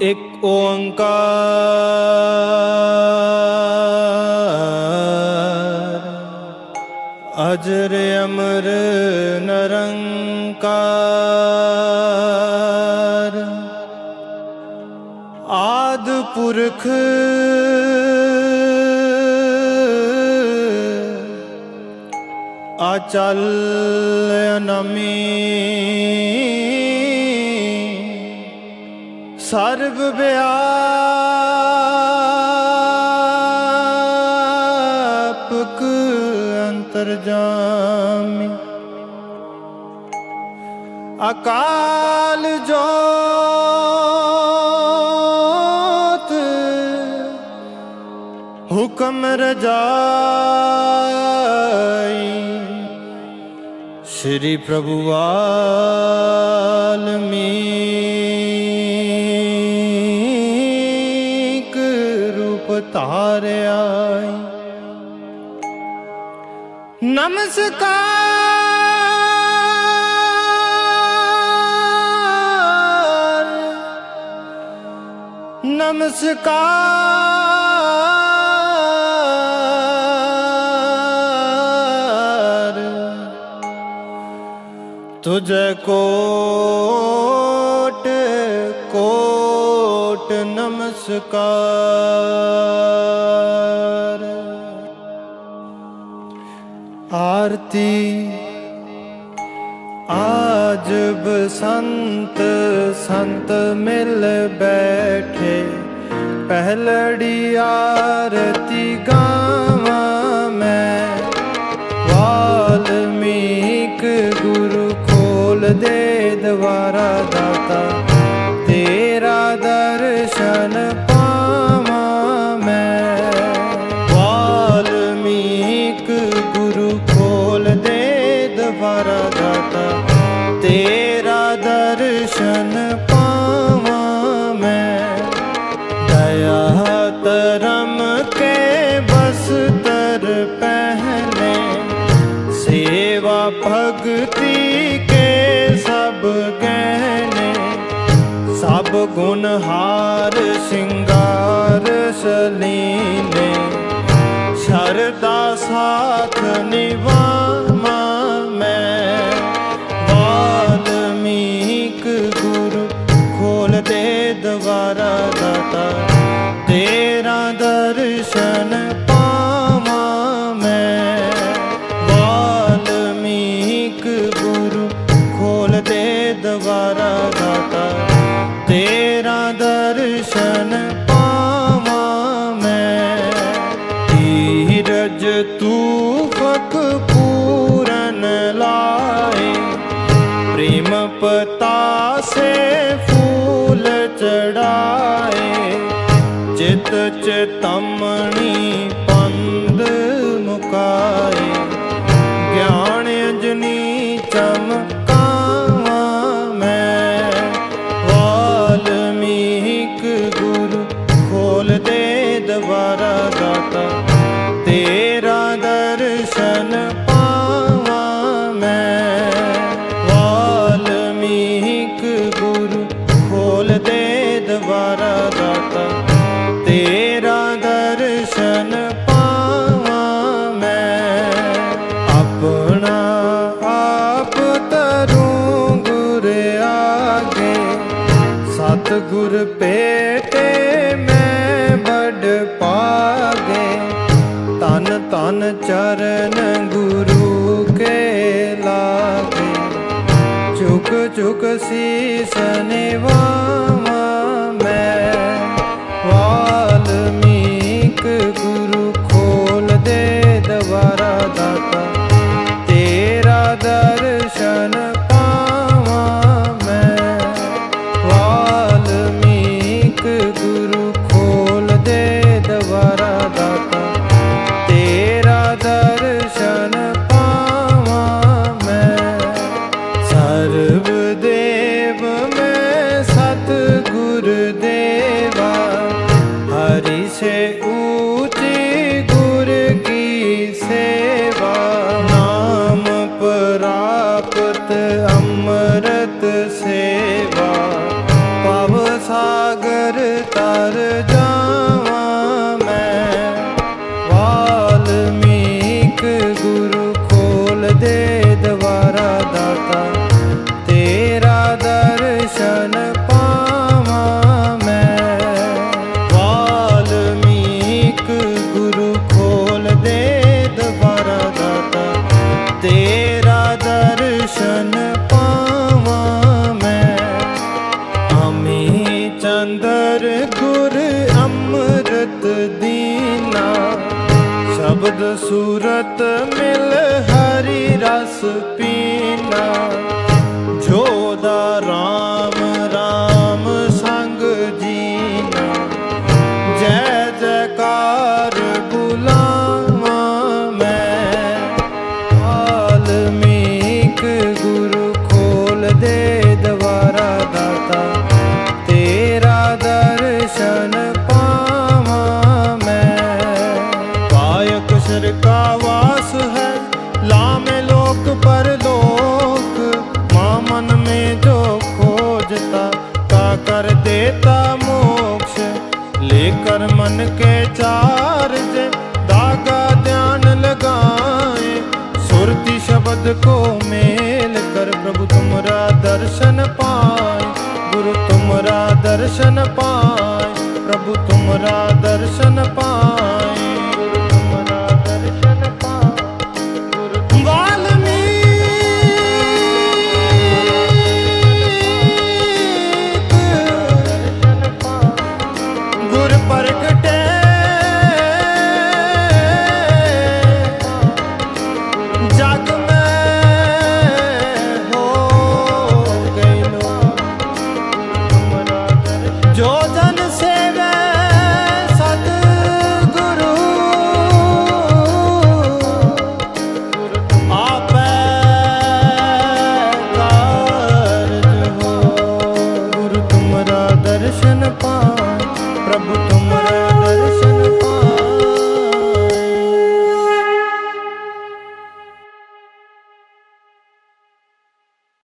ਇੱਕ ਓੰਕਾਰ। ਅਜਰ ਅਮਰ ਨਰੰਕਾਰ। ਆਦ ਪੁਰਖ ਅਚਲ ਅਨਮੀ। ਸਰਬ ਵਿਆਪਕ ਅੰਤਰਜਾਮੀ ਅਕਾਲ ਜੋਤ ਹੁਕਮ ਰਜਾਈ। ਸ੍ਰੀ ਪ੍ਰਭੂ ਵਾਲਮੀਕ ਧਾਰਿਆ ਨਮਸਕਾਰ। ਨਮਸਕਾਰ। ਤੁਝੇ ਕੋ ਨਮਸਕਾਰ। ਆਰਤੀ ਆਜ ਬਸੰਤ ਸੰਤ ਮਿਲ ਬੈਠੇ। ਪਹਿਲੜੀ ਆਰਤੀ ਗਾਵਾਂ ਮੈਂ। ਵਾਲਮੀਕ ਗੁਰੂ ਖੋਲ ਦੇ ਦਵਾਰਾ ਦਾਤਾ। ਸਭ ਗੁਣ ਹਾਰ ਸਿੰਗਾਰ ਸਲੀਨੇ ਸ਼ਰਦਾ ਸਾਥ ਨਿਵਾਮਾ ਮੈਂ। ਵਾਲਮੀਕ ਗੁਰੂ ਖੋਲ ਦੇ ਦਵਾਰਾ ਦਾਤਾ, ਤੇਰਾ ਦਰਸ਼ਨ ਪਾਵਾਂ ਮੈਂ। ਵਾਲਮੀਕ ਗੁਰੂ ਖੋਲ ਦੇ ਦਵਾਰਾ ਦਰਸ਼ਨ ਪਾਵਾਂ ਮੈਂ। ਧੀਰਜ ਤੂੰ ਫਕ ਪੂਰਨ ਲਾਏ ਪ੍ਰੇਮ ਪਤਾ ਸੇ ਫੂਲ ਚੜਾਏ। ਚਿਤ ਚਤਮ शुकसीषने सनिवा ਦੀਨਾ। ਸ਼ਬਦ ਸੂਰਤ ਮਿਲ ਹਰੀ ਰਸ ਪੀਨਾ। ਜੋਦਾ ਰਾਮ ਰਾਮ ਸੰਗ ਜੀਨਾ। ਜੈ ਜੇਕਰ ਮਨ ਕੇ ਚਾਰਜ ਦਾਗਾ ਧਿਆਨ ਲਗਾਏ, ਸੁਰਤੀ ਸ਼ਬਦ ਕੋ ਮੇਲ ਕਰ ਪ੍ਰਭੂ ਤੁਮਰਾ ਦਰਸ਼ਨ ਪਾਏ, ਗੁਰੂ ਤੁਮਰਾ ਦਰਸ਼ਨ ਪਾਏ, ਪ੍ਰਭੂ ਤੁਮਰਾ ਦਰਸ਼ਨ ਪਾਏ।